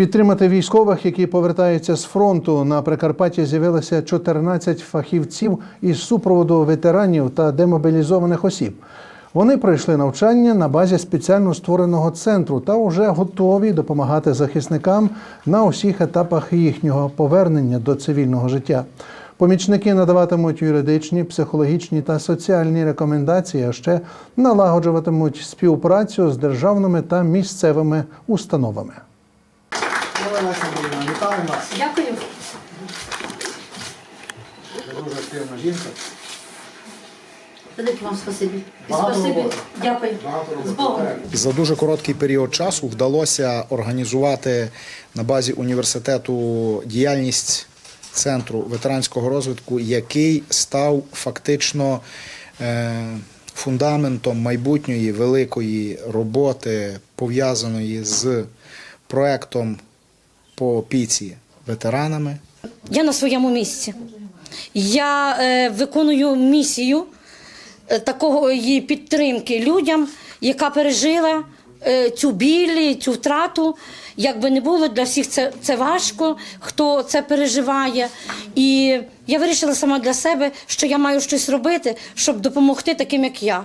Підтримати військових, які повертаються з фронту на Прикарпатті, з'явилося 14 фахівців із супроводу ветеранів та демобілізованих осіб. Вони пройшли навчання на базі спеціально створеного центру та вже готові допомагати захисникам на усіх етапах їхнього повернення до цивільного життя. Помічники надаватимуть юридичні, психологічні та соціальні рекомендації, а ще налагоджуватимуть співпрацю з державними та місцевими установами. Олена Олександрівна, вітаю вас. Дякую. Ви дуже активна жінка. Велике вам спасибі. І Багато спасибі. роботи. Дякую. Багато З Богом. вперед. За дуже короткий період часу вдалося організувати на базі університету діяльність центру ветеранського розвитку, який став фактично е, фундаментом майбутньої великої роботи, пов'язаної з проектом по опіці ветеранами. Я на своєму місці. Я е, виконую місію е, такої підтримки людям, яка пережила е, цю біль, цю втрату. Як би не було, для всіх це, це важко, хто це переживає. І я вирішила сама для себе, що я маю щось робити, щоб допомогти таким, як я.